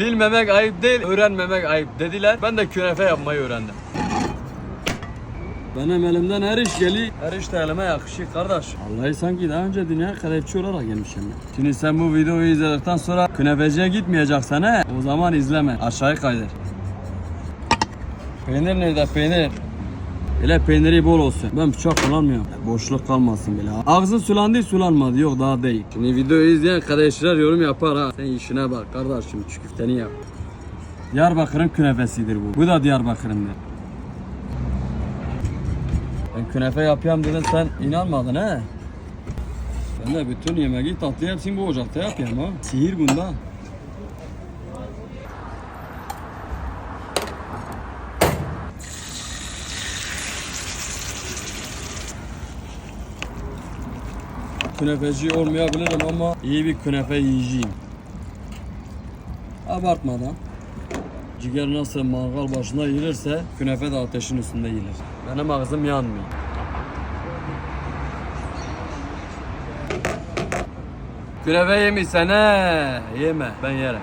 Bilmemek ayıp değil, öğrenmemek ayıp dediler. Ben de künefe yapmayı öğrendim. Benim elimden her iş geliyor. Her iş de elime yakışıyor kardeş. Vallahi sanki daha önce dünya kelepçi olarak gelmişim. Şimdi sen bu videoyu izledikten sonra künefeciye gitmeyeceksen he, o zaman izleme. Aşağıya kaydır. Peynir nerede peynir? Hele peyniri bol olsun. Ben bıçak kullanmıyorum. Boşluk kalmasın bile. Ağzın sulandı sulanmadı yok daha değil. Şimdi videoyu izleyen kardeşler yorum yapar ha. Sen işine bak kardeşim şu küfteni yap. Diyarbakır'ın künefesidir bu. Bu da Diyarbakır'ındır. Ben künefe yapıyorum dedin sen inanmadın he. Ben de bütün yemeği tatlı hepsini bu ocakta yapıyorum ha. Sihir bunda. Künefeci olmayabilirim ama iyi bir künefe yiyeceğim. Abartmadan. Ciğer nasıl mangal başında yenirse künefe de ateşin üstünde yenir. Benim ağzım yanmıyor. Künefe yemişsen he. Yeme ben yerim.